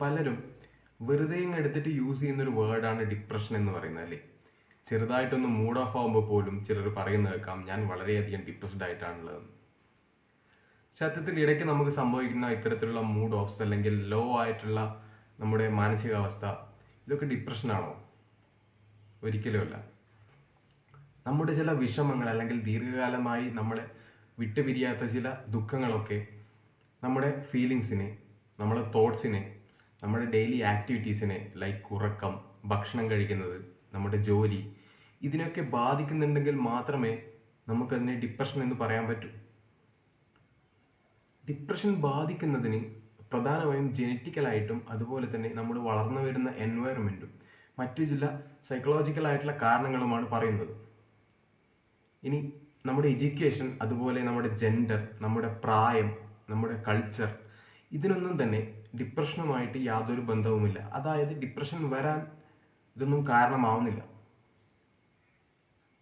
പലരും വെറുതെ എടുത്തിട്ട് യൂസ് ചെയ്യുന്ന ഒരു വേർഡാണ് ഡിപ്രഷൻ എന്ന് പറയുന്നത് അല്ലേ? ചെറുതായിട്ടൊന്ന് മൂഡ് ഓഫ് ആകുമ്പോൾ പോലും ചിലർ പറയുന്നത് കേൾക്കാം. ഞാൻ വളരെയധികം ഡിപ്രസ്ഡ് ആയിട്ടാണുള്ളത്. സത്യത്തിൽ ഇടയ്ക്ക് നമുക്ക് സംഭവിക്കുന്ന ഇത്തരത്തിലുള്ള മൂഡ് ഓഫ്സ് അല്ലെങ്കിൽ ലോ ആയിട്ടുള്ള നമ്മുടെ മാനസികാവസ്ഥ ഇതൊക്കെ ഡിപ്രഷനാണോ ഒരിക്കലുമല്ല നമ്മുടെ ചില വിഷമങ്ങൾ അല്ലെങ്കിൽ ദീർഘകാലമായി നമ്മളെ വിട്ടുപിരിയാത്ത ചില ദുഃഖങ്ങളൊക്കെ നമ്മുടെ ഫീലിങ്സിനെ നമ്മുടെ തോട്ട്സിനെ നമ്മുടെ ഡെയിലി ആക്ടിവിറ്റീസിനെ ലൈക്ക് ഉറക്കം ഭക്ഷണം കഴിക്കുന്നത് നമ്മുടെ ജോലി ഇതിനൊക്കെ ബാധിക്കുന്നുണ്ടെങ്കിൽ മാത്രമേ നമുക്കതിനെ ഡിപ്രഷൻ എന്ന് പറയാൻ പറ്റൂ. ഡിപ്രഷൻ ബാധിക്കുന്നതിന് പ്രധാനമായും ജനറ്റിക്കലായിട്ടും അതുപോലെ തന്നെ നമ്മൾ വളർന്നു വരുന്ന എൻവയറമെന്റും മറ്റു ചില സൈക്കോളജിക്കൽ ആയിട്ടുള്ള കാരണങ്ങളുമാണ് പറയുന്നത്. ഇനി നമ്മുടെ എഡ്യൂക്കേഷൻ അതുപോലെ നമ്മുടെ ജെൻഡർ നമ്മുടെ പ്രായം നമ്മുടെ കൾച്ചർ ഇതിനൊന്നും തന്നെ ഡിപ്രഷനുമായിട്ട് യാതൊരു ബന്ധവുമില്ല. അതായത് ഡിപ്രഷൻ വരാൻ ഇതൊന്നും കാരണമാവുന്നില്ല.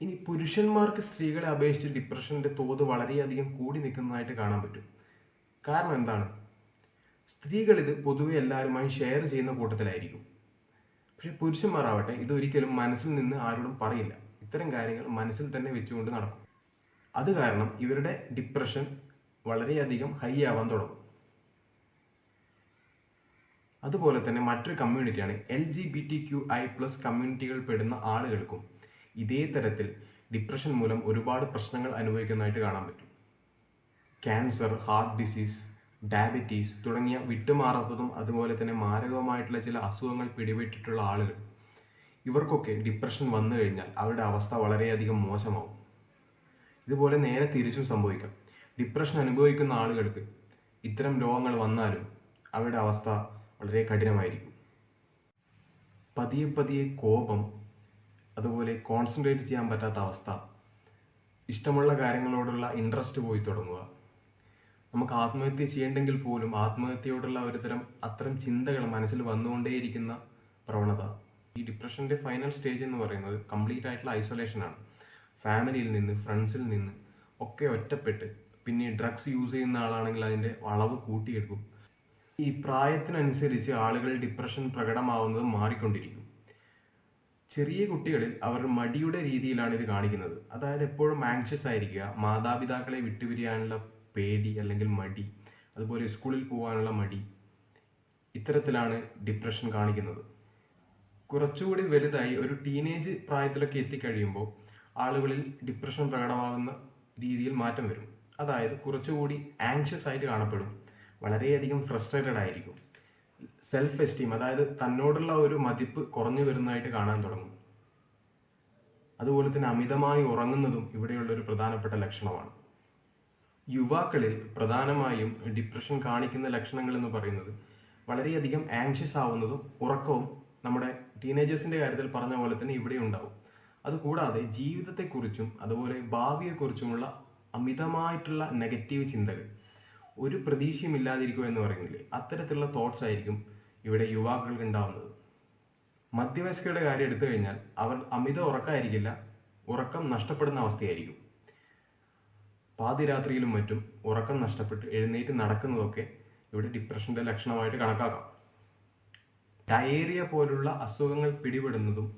ഇനി പുരുഷന്മാർക്ക് സ്ത്രീകളെ അപേക്ഷിച്ച് ഡിപ്രഷന്റെ തോത് വളരെയധികം കൂടി നിൽക്കുന്നതായിട്ട് കാണാൻ പറ്റും. കാരണം എന്താണ്? സ്ത്രീകൾ ഇത് പൊതുവെ എല്ലാവരുമായി ഷെയർ ചെയ്യുന്ന കൂട്ടത്തിലായിരിക്കും. പക്ഷെ പുരുഷന്മാരാവട്ടെ ഇതൊരിക്കലും മനസ്സിൽ നിന്ന് ആരോടും പറയില്ല. ഇത്തരം കാര്യങ്ങൾ മനസ്സിൽ തന്നെ വെച്ചുകൊണ്ട് നടക്കും. അത് കാരണം ഇവരുടെ ഡിപ്രഷൻ വളരെയധികം ഹൈ ആവാൻ തുടങ്ങും. അതുപോലെ തന്നെ മറ്റൊരു കമ്മ്യൂണിറ്റിയാണ് L G B T Q I plus കമ്മ്യൂണിറ്റികൾ പെടുന്ന ആളുകൾക്കും ഇതേ തരത്തിൽ ഡിപ്രഷൻ മൂലം ഒരുപാട് പ്രശ്നങ്ങൾ അനുഭവിക്കുന്നതായിട്ട് കാണാൻ പറ്റും. ക്യാൻസർ ഹാർട്ട് ഡിസീസ് ഡയബറ്റീസ് തുടങ്ങിയ വിട്ടുമാറാത്തതും അതുപോലെ തന്നെ മാരകവുമായിട്ടുള്ള ചില അസുഖങ്ങൾ പിടിപെട്ടിട്ടുള്ള ആളുകൾ ഇവർക്കൊക്കെ ഡിപ്രഷൻ വന്നു കഴിഞ്ഞാൽ അവരുടെ അവസ്ഥ വളരെയധികം മോശമാവും. ഇതുപോലെ നേരെ തിരിച്ചും സംഭവിക്കാം. ഡിപ്രഷൻ അനുഭവിക്കുന്ന ആളുകൾക്ക് ഇത്തരം രോഗങ്ങൾ വന്നാലും അവരുടെ അവസ്ഥ വളരെ കഠിനമായിരിക്കും. പതിയെ പതിയെ കോപം അതുപോലെ കോൺസെൻട്രേറ്റ് ചെയ്യാൻ പറ്റാത്ത അവസ്ഥ ഇഷ്ടമുള്ള കാര്യങ്ങളോടുള്ള ഇൻട്രസ്റ്റ് പോയി തുടങ്ങുക. നമുക്ക് ആത്മഹത്യ ചെയ്യേണ്ടെങ്കിൽ പോലും ആത്മഹത്യയോടുള്ള ഒരുതരം അത്തരം ചിന്തകൾ മനസ്സിൽ വന്നുകൊണ്ടേയിരിക്കുന്ന പ്രവണത. ഈ ഡിപ്രഷന്റെ ഫൈനൽ സ്റ്റേജ് എന്ന് പറയുന്നത് കംപ്ലീറ്റ് ആയിട്ടുള്ള ഐസൊലേഷൻ ആണ്. ഫാമിലിയിൽ നിന്ന് ഫ്രണ്ട്സിൽ നിന്ന് ഒക്കെ ഒറ്റപ്പെട്ട് പിന്നെ ഡ്രഗ്സ് യൂസ് ചെയ്യുന്ന ആളാണെങ്കിൽ അതിന്റെ അളവ് കൂട്ടിയെടുക്കും. ഈ പ്രായത്തിനനുസരിച്ച് ആളുകൾ ഡിപ്രഷൻ പ്രകടമാവുന്നത് മാറിക്കൊണ്ടിരിക്കും. ചെറിയ കുട്ടികളിൽ അവർ മടിയുടെ രീതിയിലാണ് ഇത് കാണിക്കുന്നത്. അതായത് എപ്പോഴും ആങ്ഷ്യസ് ആയിരിക്കുക മാതാപിതാക്കളെ വിട്ടുപിരിയാനുള്ള പേടി അല്ലെങ്കിൽ മടി അതുപോലെ സ്കൂളിൽ പോകാനുള്ള മടി ഇത്തരത്തിലാണ് ഡിപ്രഷൻ കാണിക്കുന്നത്. കുറച്ചുകൂടി വലുതായി ഒരു ടീനേജ് പ്രായത്തിലൊക്കെ എത്തിക്കഴിയുമ്പോൾ ആളുകളിൽ ഡിപ്രഷൻ പ്രകടമാകുന്ന രീതിയിൽ മാറ്റം വരും. അതായത് കുറച്ചുകൂടി ആങ്ഷ്യസ് ആയിട്ട് കാണപ്പെടും. വളരെയധികം ഫ്രസ്ട്രേറ്റഡ് ആയിരിക്കും. സെൽഫ് എസ്റ്റീം അതായത് തന്നോടുള്ള ഒരു മതിപ്പ് കുറഞ്ഞു വരുന്നതായിട്ട് കാണാൻ തുടങ്ങും. അതുപോലെ തന്നെ അമിതമായി ഉറങ്ങുന്നതും ഇവിടെയുള്ള ഒരു പ്രധാനപ്പെട്ട ലക്ഷണമാണ്. യുവാക്കളിൽ പ്രധാനമായും ഡിപ്രഷൻ കാണിക്കുന്ന ലക്ഷണങ്ങൾ എന്ന് പറയുന്നത് വളരെയധികം ആങ്ഷ്യസ് ആവുന്നതും ഉറക്കവും നമ്മുടെ ടീനേജേഴ്സിന്റെ കാര്യത്തിൽ പറഞ്ഞ പോലെ തന്നെ ഇവിടെ ഉണ്ടാവും. അതുകൂടാതെ ജീവിതത്തെക്കുറിച്ചും അതുപോലെ ഭാവിയെക്കുറിച്ചുമുള്ള അമിതമായിട്ടുള്ള നെഗറ്റീവ് ചിന്തകൾ ഒരു പ്രതീക്ഷയും ഇല്ലാതിരിക്കുക എന്ന് പറയുന്നില്ലേ? അത്തരത്തിലുള്ള തോട്ട്സ് ആയിരിക്കും ഇവിടെ യുവാക്കൾക്ക് ഉണ്ടാവുന്നത്. മധ്യവയസ്കരുടെ കാര്യം എടുത്തു കഴിഞ്ഞാൽ അവർ അമിത ഉറക്കമായിരിക്കില്ല ഉറക്കം നഷ്ടപ്പെടുന്ന അവസ്ഥയായിരിക്കും. പാതിരാത്രിയിലും മറ്റും ഉറക്കം നഷ്ടപ്പെട്ട് എഴുന്നേറ്റ് നടക്കുന്നതൊക്കെ ഇവിടെ ഡിപ്രഷന്റെ ലക്ഷണമായിട്ട് കണക്കാക്കാം. ഡയേറിയ പോലുള്ള അസുഖങ്ങൾ പിടിപെടുന്നതും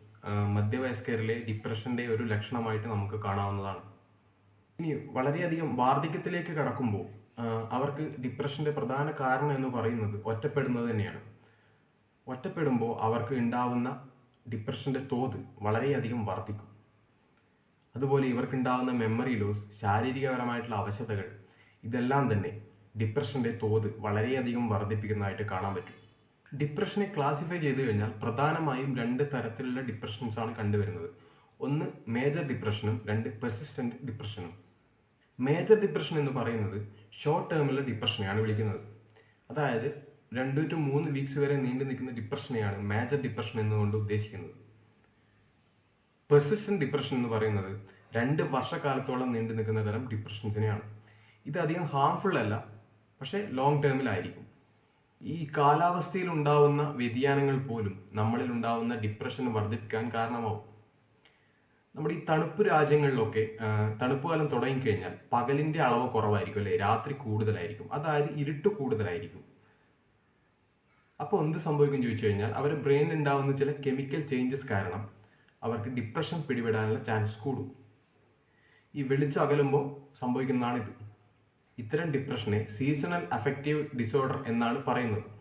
മധ്യവയസ്കരിലെ ഡിപ്രഷന്റെ ഒരു ലക്ഷണമായിട്ട് നമുക്ക് കാണാവുന്നതാണ്. ഇനി വളരെയധികം വാർദ്ധക്യത്തിലേക്ക് കടക്കുമ്പോൾ അവർക്ക് ഡിപ്രഷന്റെ പ്രധാന കാരണം എന്ന് പറയുന്നത് ഒറ്റപ്പെടുന്നത് തന്നെയാണ്. ഒറ്റപ്പെടുമ്പോൾ അവർക്ക് ഉണ്ടാവുന്ന ഡിപ്രഷന്റെ തോത് വളരെയധികം വർദ്ധിക്കും. അതുപോലെ ഇവർക്കുണ്ടാവുന്ന മെമ്മറി ലോസ് ശാരീരികപരമായിട്ടുള്ള അവശതകൾ ഇതെല്ലാം തന്നെ ഡിപ്രഷന്റെ തോത് വളരെയധികം വർദ്ധിപ്പിക്കുന്നതായിട്ട് കാണാൻ പറ്റും. ഡിപ്രഷനെ ക്ലാസിഫൈ ചെയ്തു കഴിഞ്ഞാൽ പ്രധാനമായും രണ്ട് തരത്തിലുള്ള ഡിപ്രഷൻസ് ആണ് കണ്ടുവരുന്നത്. ഒന്ന് മേജർ ഡിപ്രഷനും രണ്ട് പെർസിസ്റ്റന്റ് ഡിപ്രഷനും മേജർ ഡിപ്രഷൻ എന്ന് പറയുന്നത് ഷോർട്ട് ടേമിലുള്ള ഡിപ്രഷനെയാണ് വിളിക്കുന്നത്. അതായത് രണ്ട് ടു മൂന്ന് വീക്സ് വരെ നീണ്ടു നിൽക്കുന്ന ഡിപ്രഷനെയാണ് മേജർ ഡിപ്രഷൻ എന്നുകൊണ്ട് ഉദ്ദേശിക്കുന്നത്. പെർസിസ്റ്റന്റ് ഡിപ്രഷൻ എന്ന് പറയുന്നത് രണ്ട് വർഷക്കാലത്തോളം നീണ്ടു നിൽക്കുന്ന തരം ഡിപ്രഷൻസിനെയാണ് ഇത് അധികം ഹാംഫുൾ അല്ല പക്ഷേ ലോങ് ടേമിലായിരിക്കും ഈ കാലാവസ്ഥയിൽ ഉണ്ടാവുന്ന വ്യതിയാനങ്ങൾ പോലും നമ്മളിൽ ഉണ്ടാവുന്ന ഡിപ്രഷൻ വർദ്ധിപ്പിക്കാൻ കാരണമാവും. നമ്മുടെ ഈ തണുപ്പ് രാജ്യങ്ങളിലൊക്കെ തണുപ്പ് കാലം തുടങ്ങിക്കഴിഞ്ഞാൽ പകലിന്റെ അളവ് കുറവായിരിക്കും അല്ലെ? രാത്രി കൂടുതലായിരിക്കും. അതായത് ഇരുട്ട് കൂടുതലായിരിക്കും. അപ്പോൾ എന്ത് സംഭവിക്കും ചോദിച്ചു കഴിഞ്ഞാൽ അവരുടെ ബ്രെയിനിൽ ഉണ്ടാകുന്ന ചില കെമിക്കൽ ചേഞ്ചസ് കാരണം അവർക്ക് ഡിപ്രഷൻ പിടിപെടാനുള്ള ചാൻസ് കൂടും. ഈ വെളിച്ചം അകലുമ്പോൾ സംഭവിക്കുന്നതാണ് ഇത് ഇത്തരം ഡിപ്രഷനെ സീസണൽ അഫക്റ്റീവ് ഡിസോർഡർ എന്നാണ് പറയുന്നത്.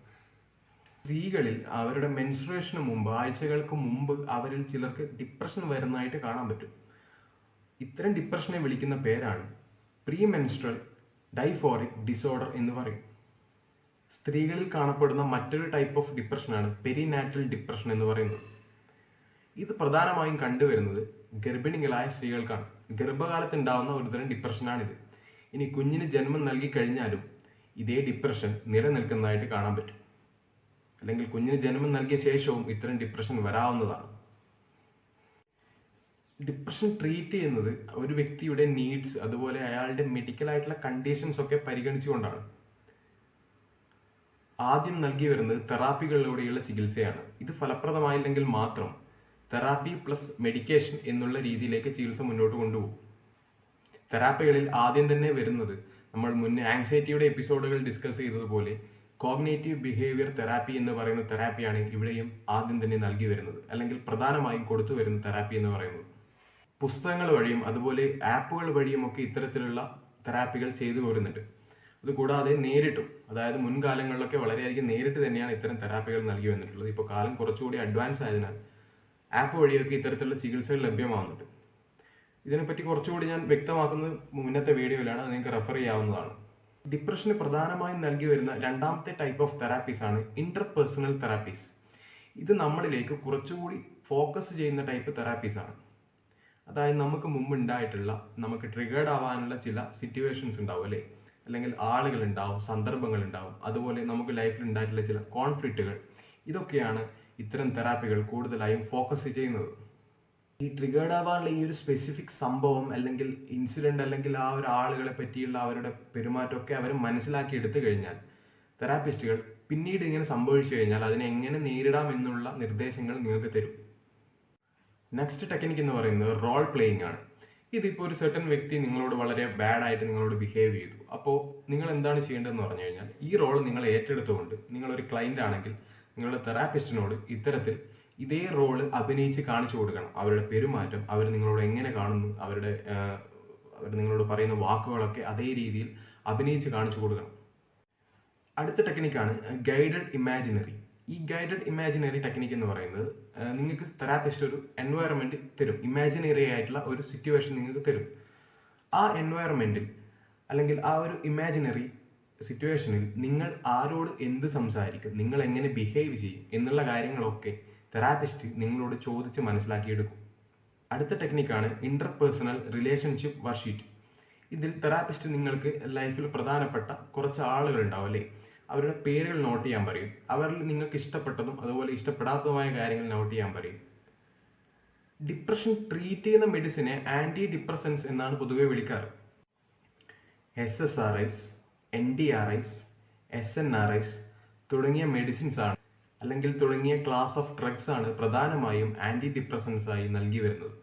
സ്ത്രീകളിൽ അവരുടെ മെൻസുറേഷന് മുമ്പ് ആഴ്ചകൾക്ക് മുമ്പ് അവരിൽ ചിലർക്ക് ഡിപ്രഷൻ വരുന്നതായിട്ട് കാണാൻ പറ്റും. ഇത്തരം ഡിപ്രഷനെ വിളിക്കുന്ന പേരാണ് പ്രീ മെൻസ്ട്രൽ ഡൈഫോറിക് ഡിസോർഡർ എന്ന് പറയും. സ്ത്രീകളിൽ കാണപ്പെടുന്ന മറ്റൊരു ടൈപ്പ് ഓഫ് ഡിപ്രഷനാണ് പെരിനാറ്റൽ ഡിപ്രഷൻ എന്ന് പറയുന്നത്. ഇത് പ്രധാനമായും കണ്ടുവരുന്നത് ഗർഭിണികളായ സ്ത്രീകൾക്കാണ്. ഗർഭകാലത്ത് ഉണ്ടാകുന്ന ഒരുതരം ഡിപ്രഷനാണിത് ഇനി കുഞ്ഞിന് ജന്മം നൽകി കഴിഞ്ഞാലും ഇതേ ഡിപ്രഷൻ നിലനിൽക്കുന്നതായിട്ട് കാണാൻ പറ്റും. അല്ലെങ്കിൽ കുഞ്ഞിന് ജന്മം നൽകിയ ശേഷവും ഇത്തരം ഡിപ്രഷൻ വരാവുന്നതാണ്. ഡിപ്രഷൻ ട്രീറ്റ് ചെയ്യുന്നത് ഒരു വ്യക്തിയുടെ നീഡ്സ് അതുപോലെ അയാളുടെ മെഡിക്കൽ ആയിട്ടുള്ള കണ്ടീഷൻസ് ഒക്കെ പരിഗണിച്ചുകൊണ്ടാണ്. ആദ്യം നൽകി വരുന്നത് തെറാപ്പികളിലൂടെയുള്ള ചികിത്സയാണ്. ഇത് ഫലപ്രദമായില്ലെങ്കിൽ മാത്രം തെറാപ്പി പ്ലസ് മെഡിക്കേഷൻ എന്നുള്ള രീതിയിലേക്ക് ചികിത്സ മുന്നോട്ട് കൊണ്ടുപോകും. തെറാപ്പികളിൽ ആദ്യം തന്നെ വരുന്നത് നമ്മൾ മുന്നേ ആങ്സൈറ്റിയുടെ എപ്പിസോഡുകൾ ഡിസ്കസ് ചെയ്തതുപോലെ കോഗ്നേറ്റീവ് ബിഹേവിയർ തെറാപ്പി എന്ന് പറയുന്ന തെറാപ്പിയാണ് ഇവിടെയും ആദ്യം തന്നെ നൽകി വരുന്നത്. അല്ലെങ്കിൽ പ്രധാനമായും കൊടുത്തു വരുന്ന തെറാപ്പി എന്ന് പറയുന്നത്. പുസ്തകങ്ങൾ വഴിയും അതുപോലെ ആപ്പുകൾ വഴിയും ഒക്കെ ഇത്തരത്തിലുള്ള തെറാപ്പികൾ ചെയ്തു പോരുന്നുണ്ട്. അതുകൂടാതെ നേരിട്ടും അതായത് മുൻകാലങ്ങളിലൊക്കെ വളരെയധികം നേരിട്ട് തന്നെയാണ് ഇത്തരം തെറാപ്പികൾ നൽകി വന്നിട്ടുള്ളത്. ഇപ്പോൾ കാലം കുറച്ചുകൂടി അഡ്വാൻസ് ആയതിനാൽ ആപ്പ് വഴിയൊക്കെ ഇത്തരത്തിലുള്ള ചികിത്സകൾ ലഭ്യമാകുന്നുണ്ട് ഇതിനെപ്പറ്റി കുറച്ചുകൂടി ഞാൻ വ്യക്തമാക്കുന്നത് മുന്നത്തെ വീഡിയോയിലാണ്. അത് നിങ്ങൾക്ക് റെഫർ ചെയ്യാവുന്നതാണ്. ഡിപ്രഷന് പ്രധാനമായും നൽകി വരുന്ന രണ്ടാമത്തെ ടൈപ്പ് ഓഫ് തെറാപ്പീസ് ആണ് ഇന്റർപേഴ്സണൽ തെറാപ്പീസ് ഇത് നമ്മളിലേക്ക് കുറച്ചുകൂടി ഫോക്കസ് ചെയ്യുന്ന ടൈപ്പ് തെറാപ്പീസ് ആണ്. അതായത് നമുക്ക് മുമ്പ് ഉണ്ടായിട്ടുള്ള നമുക്ക് ട്രിഗേർഡ് ആവാനുള്ള ചില സിറ്റുവേഷൻസ് ഉണ്ടാവും അല്ലേ? അല്ലെങ്കിൽ ആളുകൾ ഉണ്ടാവും സന്ദർഭങ്ങൾ ഉണ്ടാവും അതുപോലെ നമുക്ക് ലൈഫിൽ ഉണ്ടായിട്ടുള്ള ചില കോൺഫ്ലിക്റ്റുകൾ ഇതൊക്കെയാണ് ഇത്തരം തെറാപ്പികൾ കൂടുതലായും ഫോക്കസ് ചെയ്യുന്നത്. ഈ ട്രിഗേർഡ് ആവാനുള്ള ഈ ഒരു സ്പെസിഫിക് സംഭവം അല്ലെങ്കിൽ ഇൻസിഡന്റ് അല്ലെങ്കിൽ ആ ഒരു ആളുകളെ പറ്റിയുള്ള അവരുടെ പെരുമാറ്റമൊക്കെ അവർ മനസ്സിലാക്കി എടുത്തു കഴിഞ്ഞാൽ തെറാപ്പിസ്റ്റുകൾ പിന്നീട് ഇങ്ങനെ സംഭവിച്ചു കഴിഞ്ഞാൽ അതിനെ എങ്ങനെ നേരിടാം എന്നുള്ള നിർദ്ദേശങ്ങൾ നിങ്ങൾക്ക് തരും. നെക്സ്റ്റ് ടെക്നിക്ക് എന്ന് പറയുന്നത് റോൾ പ്ലേയിങ് ആണ്. ഇതിപ്പോൾ ഒരു സെർട്ടൺ വ്യക്തി നിങ്ങളോട് വളരെ ബാഡ് ആയിട്ട് നിങ്ങളോട് ബിഹേവ് ചെയ്തു. അപ്പോൾ നിങ്ങൾ എന്താണ് ചെയ്യേണ്ടതെന്ന് പറഞ്ഞു കഴിഞ്ഞാൽ ഈ റോൾ നിങ്ങൾ ഏറ്റെടുത്തുകൊണ്ട് നിങ്ങളൊരു ക്ലയന്റ് ആണെങ്കിൽ നിങ്ങളുടെ തെറാപ്പിസ്റ്റിനോട് ഇത്തരത്തിൽ ഇതേ റോൾ അഭിനയിച്ച് കാണിച്ചു കൊടുക്കണം. അവരുടെ പെരുമാറ്റം അവർ നിങ്ങളോട് എങ്ങനെ കാണുന്നു അവരുടെ അവർ നിങ്ങളോട് പറയുന്ന വാക്കുകളൊക്കെ അതേ രീതിയിൽ അഭിനയിച്ച് കാണിച്ചു കൊടുക്കണം. അടുത്ത ടെക്നിക്കാണ് ഗൈഡഡ് ഇമാജിനറി ഈ ഗൈഡഡ് ഇമാജിനറി ടെക്നിക്ക് എന്ന് പറയുന്നത് നിങ്ങൾക്ക് തെറാപ്പിസ്റ്റ് ഒരു എൻവയറമെന്റ് തരും. ഇമാജിനറി ആയിട്ടുള്ള ഒരു സിറ്റുവേഷൻ നിങ്ങൾക്ക് തരും. ആ എൻവയറമെന്റിൽ അല്ലെങ്കിൽ ആ ഒരു ഇമാജിനറി സിറ്റുവേഷനിൽ നിങ്ങൾ ആരോട് എന്ത് സംസാരിക്കും നിങ്ങൾ എങ്ങനെ ബിഹേവ് ചെയ്യും എന്നുള്ള കാര്യങ്ങളൊക്കെ തെറാപ്പിസ്റ്റ് നിങ്ങളോട് ചോദിച്ച് മനസ്സിലാക്കിയെടുക്കും. അടുത്ത ടെക്നിക്കാണ് ഇന്റർപേഴ്സണൽ റിലേഷൻഷിപ്പ് വർഷീറ്റ് ഇതിൽ തെറാപ്പിസ്റ്റ് നിങ്ങൾക്ക് ലൈഫിൽ പ്രധാനപ്പെട്ട കുറച്ച് ആളുകൾ ഉണ്ടാവും അല്ലേ? അവരുടെ പേരുകൾ നോട്ട് ചെയ്യാൻ പറയും. അവരിൽ നിങ്ങൾക്ക് ഇഷ്ടപ്പെട്ടതും അതുപോലെ ഇഷ്ടപ്പെടാത്തതുമായ കാര്യങ്ങൾ നോട്ട് ചെയ്യാൻ പറയും. ഡിപ്രഷൻ ട്രീറ്റ് ചെയ്യുന്ന മെഡിസിനെ ആന്റി ഡിപ്രസൻസ് എന്നാണ് പൊതുവെ വിളിക്കാറ്. S S R Is N D R Is S N R Is തുടങ്ങിയ മെഡിസിൻസ് ആണ്. അല്ലെങ്കിൽ തുടങ്ങിയ ക്ലാസ് ഓഫ് ഡ്രഗ്സ് ആണ് പ്രധാനമായും ആന്റി ഡിപ്രസൻസ് ആയി നൽകി വരുന്നത്.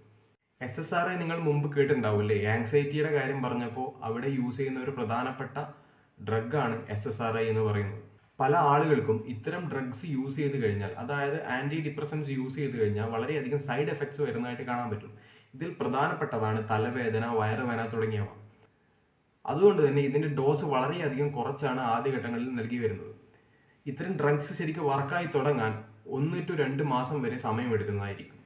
എസ് എസ് ആർ ഐ നിങ്ങൾ മുമ്പ് കേട്ടിട്ടുണ്ടാവില്ലേ ആങ്സൈറ്റിയുടെ കാര്യം പറഞ്ഞപ്പോൾ അവിടെ യൂസ് ചെയ്യുന്ന ഒരു പ്രധാനപ്പെട്ട ഡ്രഗാണ് എസ് എസ് ആർ ഐ എന്ന് പറയുന്നത്. പല ആളുകൾക്കും ഇത്തരം ഡ്രഗ്സ് യൂസ് ചെയ്ത് കഴിഞ്ഞാൽ അതായത് ആന്റി ഡിപ്രസൻസ് യൂസ് ചെയ്ത് കഴിഞ്ഞാൽ വളരെയധികം സൈഡ് എഫക്ട്സ് വരുന്നതായിട്ട് കാണാൻ പറ്റും. ഇതിൽ പ്രധാനപ്പെട്ടതാണ് തലവേദന വയറുവേദന തുടങ്ങിയവ. അതുകൊണ്ട് തന്നെ ഇതിന്റെ ഡോസ് വളരെയധികം കുറച്ചാണ് ആദ്യഘട്ടങ്ങളിൽ നൽകി വരുന്നത്. ഇത്തരം ഡ്രഗ്സ് ശരിക്കും വർക്കായി തുടങ്ങാൻ ഒന്ന് ടു രണ്ട് മാസം വരെ സമയമെടുക്കുന്നതായിരിക്കും.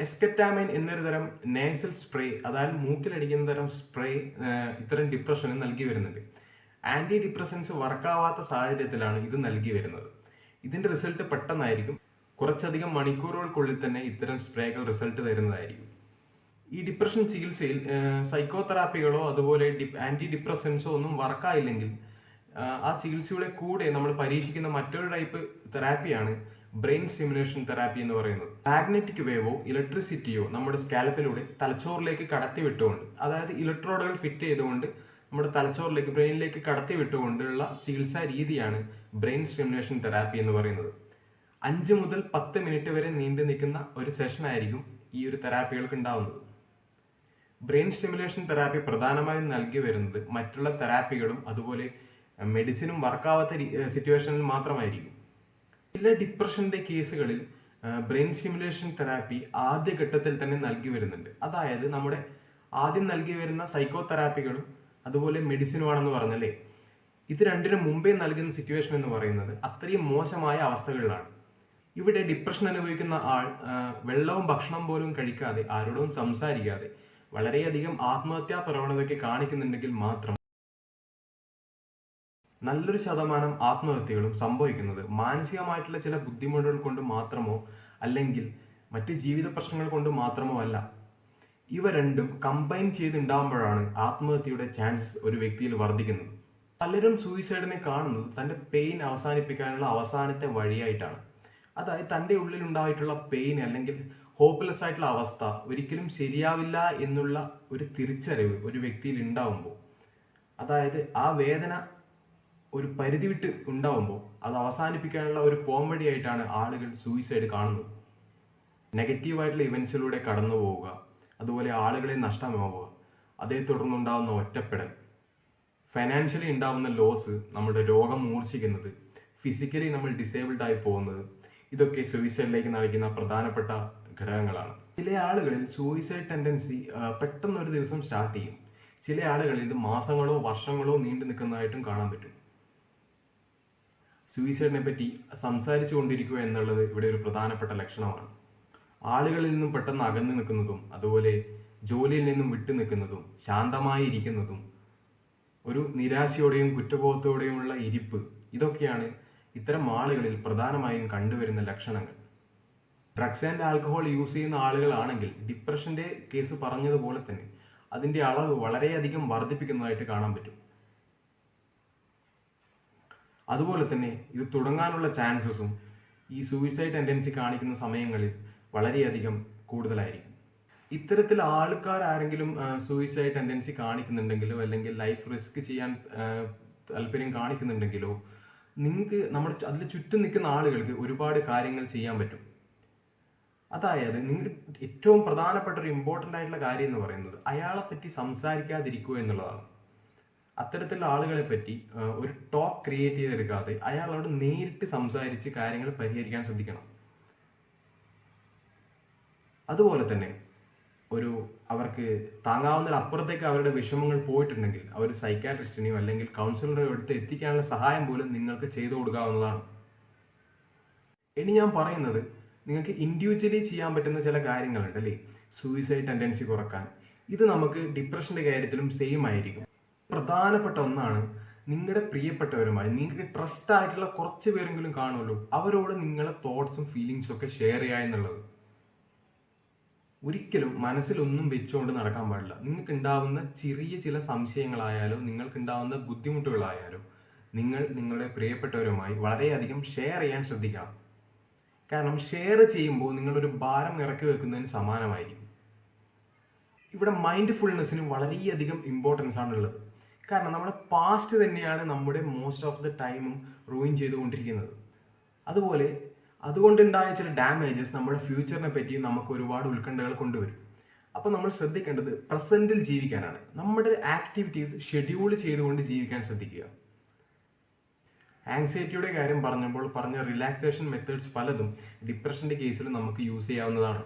എസ്കറ്റാമൈൻ എന്നൊരു തരം നേസൽ സ്പ്രേ അതായത് മൂക്കിലടിക്കുന്ന തരം സ്പ്രേ ഇത്തരം ഡിപ്രഷന് നൽകി വരുന്നുണ്ട്. ആന്റി ഡിപ്രസൻസ് വർക്കാവാത്ത സാഹചര്യത്തിലാണ് ഇത് നൽകി വരുന്നത്. ഇതിന്റെ റിസൾട്ട് പെട്ടെന്നായിരിക്കും. കുറച്ചധികം മണിക്കൂറുകൾക്കുള്ളിൽ തന്നെ ഇത്തരം സ്പ്രേകൾ റിസൾട്ട് തരുന്നതായിരിക്കും. ഈ ഡിപ്രഷൻ ചികിത്സയിൽ സൈക്കോതെറാപ്പികളോ അതുപോലെ ആന്റി ഡിപ്രസൻസോ ഒന്നും വർക്കായില്ലെങ്കിൽ ആ ചികിത്സയുടെ കൂടെ നമ്മൾ പരീക്ഷിക്കുന്ന മറ്റൊരു ടൈപ്പ് തെറാപ്പിയാണ് ബ്രെയിൻ സിമുലേഷൻ തെറാപ്പി എന്ന് പറയുന്നത്. മാഗ്നറ്റിക് വേവോ ഇലക്ട്രിസിറ്റിയോ നമ്മുടെ സ്കാലപ്പിലൂടെ തലച്ചോറിലേക്ക് കടത്തി വിട്ടുകൊണ്ട് അതായത് ഇലക്ട്രോഡുകൾ ഫിറ്റ് ചെയ്തുകൊണ്ട് നമ്മുടെ തലച്ചോറിലേക്ക് ബ്രെയിനിലേക്ക് കടത്തി വിട്ടുകൊണ്ടുള്ള ചികിത്സാ രീതിയാണ് ബ്രെയിൻ സ്റ്റിമുലേഷൻ തെറാപ്പി എന്ന് പറയുന്നത്. അഞ്ച് മുതൽ പത്ത് മിനിറ്റ് വരെ നീണ്ടു നിൽക്കുന്ന ഒരു സെഷൻ ആയിരിക്കും ഈ ഒരു തെറാപ്പികൾക്ക് ഉണ്ടാവുന്നത്. ബ്രെയിൻ സ്റ്റിമുലേഷൻ തെറാപ്പി പ്രധാനമായും നൽകി വരുന്നത് മറ്റുള്ള തെറാപ്പികളും അതുപോലെ മെഡിസിനും വർക്കാവാത്ത സിറ്റുവേഷനിൽ മാത്രമായിരിക്കും. ചില ഡിപ്രഷന്റെ കേസുകളിൽ ബ്രെയിൻ സിമുലേഷൻ തെറാപ്പി ആദ്യഘട്ടത്തിൽ തന്നെ നൽകി വരുന്നുണ്ട്. അതായത് നമ്മുടെ ആദ്യം നൽകി വരുന്ന സൈക്കോ തെറാപ്പികളും അതുപോലെ മെഡിസിനുമാണെന്ന് പറഞ്ഞല്ലേ? ഇത് രണ്ടിനും മുമ്പേ നൽകുന്ന സിറ്റുവേഷൻ എന്ന് പറയുന്നത് അത്രയും മോശമായ അവസ്ഥകളിലാണ്. ഇവിടെ ഡിപ്രഷൻ അനുഭവിക്കുന്ന ആൾ വെള്ളവും ഭക്ഷണം പോലും കഴിക്കാതെ ആരോടും സംസാരിക്കാതെ വളരെയധികം ആത്മഹത്യാ പ്രവണതയൊക്കെ കാണിക്കുന്നുണ്ടെങ്കിൽ മാത്രം നല്ലൊരു ശതമാനം ആത്മഹത്യകളും സംഭവിക്കുന്നത് മാനസികമായിട്ടുള്ള ചില ബുദ്ധിമുട്ടുകൾ കൊണ്ട് മാത്രമോ അല്ലെങ്കിൽ മറ്റ് ജീവിത പ്രശ്നങ്ങൾ കൊണ്ട് മാത്രമോ അല്ല. ഇവ രണ്ടും കമ്പൈൻ ചെയ്തുണ്ടാകുമ്പോഴാണ് ആത്മഹത്യയുടെ ചാൻസസ് ഒരു വ്യക്തിയിൽ വർദ്ധിക്കുന്നത്. പലരും സൂയിസൈഡിനെ കാണുന്നത് തന്റെ പെയിൻ അവസാനിപ്പിക്കാനുള്ള അവസാനത്തെ വഴിയായിട്ടാണ്. അതായത് തന്റെ ഉള്ളിൽ ഉണ്ടായിട്ടുള്ള പെയിൻ അല്ലെങ്കിൽ ഹോപ്പ്ലെസ് ആയിട്ടുള്ള അവസ്ഥ ഒരിക്കലും ശരിയാവില്ല എന്നുള്ള ഒരു തിരിച്ചറിവ് ഒരു വ്യക്തിയിൽ ഉണ്ടാവുമ്പോൾ. അതായത് ആ വേദന ഒരു പരിധി വിട്ട് ഉണ്ടാവുമ്പോൾ അത് അവസാനിപ്പിക്കാനുള്ള ഒരു പോംവഴിയായിട്ടാണ് ആളുകൾ സൂയിസൈഡ് കാണുന്നത്. നെഗറ്റീവായിട്ടുള്ള ഇവൻസിലൂടെ കടന്നു പോവുക അതുപോലെ ആളുകളെ നഷ്ടമാവുക അതേ തുടർന്നുണ്ടാകുന്ന ഒറ്റപ്പെടൽ. ഫൈനാൻഷ്യലി ഉണ്ടാവുന്ന ലോസ് നമ്മുടെ രോഗം മൂർച്ഛിക്കുന്നത് ഫിസിക്കലി നമ്മൾ ഡിസേബിൾഡ് ആയി പോകുന്നത് ഇതൊക്കെ സൂയിസൈഡിലേക്ക് നയിക്കുന്ന പ്രധാനപ്പെട്ട ഘടകങ്ങളാണ്. ചില ആളുകളിൽ സൂയിസൈഡ് ടെൻഡൻസി പെട്ടെന്ന് ഒരു ദിവസം സ്റ്റാർട്ട് ചെയ്യും. ചില ആളുകളിൽ ഇത് മാസങ്ങളോ വർഷങ്ങളോ നീണ്ടു നിൽക്കുന്നതായിട്ടും കാണാൻ പറ്റും. സൂയിസൈഡിനെ പറ്റി സംസാരിച്ചു കൊണ്ടിരിക്കുക എന്നുള്ളത് ഇവിടെ ഒരു പ്രധാനപ്പെട്ട ലക്ഷണമാണ്. ആളുകളിൽ നിന്നും പെട്ടെന്ന് അകന്നു നിൽക്കുന്നതും അതുപോലെ ജോലിയിൽ നിന്നും വിട്ടു നിൽക്കുന്നതും ശാന്തമായി ഇരിക്കുന്നതും ഒരു നിരാശയോടെയും കുറ്റബോധത്തോടെയുമുള്ള ഇരിപ്പ് ഇതൊക്കെയാണ് ഇത്തരം ആളുകളിൽ പ്രധാനമായും കണ്ടുവരുന്ന ലക്ഷണങ്ങൾ. ഡ്രഗ്സ് ആൻഡ് ആൽക്കഹോൾ യൂസ് ചെയ്യുന്ന ആളുകളാണെങ്കിൽ ഡിപ്രഷന്റെ കേസ് പറഞ്ഞതുപോലെ തന്നെ അതിന്റെ അളവ് വളരെയധികം വർദ്ധിപ്പിക്കുന്നതായിട്ട് കാണാൻ പറ്റും. അതുപോലെ തന്നെ ഇത് തുടങ്ങാനുള്ള ചാൻസസും ഈ സൂയിസൈഡ് ടെൻഡൻസി കാണിക്കുന്ന സമയങ്ങളിൽ വളരെയധികം കൂടുതലായിരിക്കും. ഇത്തരത്തിൽ ആൾക്കാർ ആരെങ്കിലും സൂയിസൈഡ് ടെൻഡൻസി കാണിക്കുന്നുണ്ടെങ്കിലോ അല്ലെങ്കിൽ ലൈഫ് റിസ്ക് ചെയ്യാൻ താല്പര്യം കാണിക്കുന്നുണ്ടെങ്കിലോ നിങ്ങൾക്ക് നമ്മൾ അതിൽ ചുറ്റും നിൽക്കുന്ന ആളുകൾക്ക് ഒരുപാട് കാര്യങ്ങൾ ചെയ്യാൻ പറ്റും. അതായത് നിങ്ങൾ ഏറ്റവും പ്രധാനപ്പെട്ട ഒരു ഇമ്പോർട്ടന്റ് ആയിട്ടുള്ള കാര്യം എന്ന് പറയുന്നത് അയാളെപ്പറ്റി സംസാരിക്കാതിരിക്കുക എന്നുള്ളതാണ്. അത്തരത്തിലുള്ള ആളുകളെ പറ്റി ഒരു ടോക്ക് ക്രിയേറ്റ് ചെയ്തെടുക്കാതെ അയാളോട് നേരിട്ട് സംസാരിച്ച് കാര്യങ്ങൾ പരിഹരിക്കാൻ ശ്രദ്ധിക്കണം. അതുപോലെ തന്നെ ഒരു അവർക്ക് താങ്ങാവുന്നതിൽ അപ്പുറത്തേക്ക് അവരുടെ വിഷമങ്ങൾ പോയിട്ടുണ്ടെങ്കിൽ അവർ സൈക്കാട്രിസ്റ്റിനെയോ അല്ലെങ്കിൽ കൗൺസിലറോ എടുത്ത് എത്തിക്കാനുള്ള സഹായം പോലും നിങ്ങൾക്ക് ചെയ്തു കൊടുക്കാവുന്നതാണ്. ഇനി ഞാൻ പറയുന്നത് നിങ്ങൾക്ക് ഇൻഡിവിജ്വലി ചെയ്യാൻ പറ്റുന്ന ചില കാര്യങ്ങളുണ്ട് അല്ലേ? സൂയിസൈഡ് ടെൻഡൻസി കുറയ്ക്കാൻ. ഇത് നമുക്ക് ഡിപ്രഷന്റെ കാര്യത്തിലും സെയിം ആയിരിക്കും. പ്രധാനപ്പെട്ട ഒന്നാണ് നിങ്ങളുടെ പ്രിയപ്പെട്ടവരുമായി. നിങ്ങൾക്ക് ട്രസ്റ്റ് ആയിട്ടുള്ള കുറച്ച് പേരെങ്കിലും കാണുമല്ലോ. അവരോട് നിങ്ങളെ തോട്ട്സും ഫീലിങ്സും ഒക്കെ ഷെയർ ചെയ്യുക എന്നുള്ളത്. ഒരിക്കലും മനസ്സിലൊന്നും വെച്ചുകൊണ്ട് നടക്കാൻ പാടില്ല. നിങ്ങൾക്ക് ഉണ്ടാവുന്ന ചെറിയ ചില സംശയങ്ങളായാലും നിങ്ങൾക്ക് ഉണ്ടാവുന്ന ബുദ്ധിമുട്ടുകളായാലും നിങ്ങൾ നിങ്ങളുടെ പ്രിയപ്പെട്ടവരുമായി വളരെയധികം ഷെയർ ചെയ്യാൻ ശ്രദ്ധിക്കണം. കാരണം ഷെയർ ചെയ്യുമ്പോൾ നിങ്ങളൊരു ഭാരം ഇറക്കി വെക്കുന്നതിന് സമാനമായിരിക്കും. ഇവിടെ മൈൻഡ് ഫുൾനെസ്സിന് വളരെയധികം ഇമ്പോർട്ടൻസ് ആണുള്ളത്. കാരണം നമ്മുടെ പാസ്റ്റ് തന്നെയാണ് നമ്മുടെ മോസ്റ്റ് ഓഫ് ദി ടൈമും റൂയിൻ ചെയ്തുകൊണ്ടിരിക്കുന്നത്. അതുപോലെ അതുകൊണ്ടുണ്ടായ ചില ഡാമേജസ് നമ്മുടെ ഫ്യൂച്ചറിനെ പറ്റിയും നമുക്ക് ഒരുപാട് ഉത്കണ്ഠകൾ കൊണ്ടുവരും. അപ്പോൾ നമ്മൾ ശ്രദ്ധിക്കേണ്ടത് പ്രസന്റിൽ ജീവിക്കാനാണ്. നമ്മുടെ ആക്ടിവിറ്റീസ് ഷെഡ്യൂൾ ചെയ്തുകൊണ്ട് ജീവിക്കാൻ ശ്രദ്ധിക്കുക. ആങ്സൈറ്റിയുടെ കാര്യം പറഞ്ഞപ്പോൾ പറഞ്ഞ റിലാക്സേഷൻ മെത്തേഡ്സ് പലതും ഡിപ്രഷന്റെ കേസിൽ നമുക്ക് യൂസ് ചെയ്യാവുന്നതാണ്.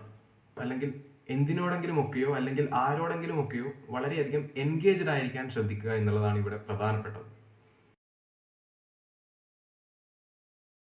അല്ലെങ്കിൽ എന്തിനോടെങ്കിലും ഒക്കെയോ അല്ലെങ്കിൽ ആരോടെങ്കിലും ഒക്കെയോ വളരെയധികം എൻഗേജ്ഡ് ആയിരിക്കാൻ ശ്രദ്ധിക്കുക എന്നുള്ളതാണ് ഇവിടെ പ്രധാനപ്പെട്ടത്.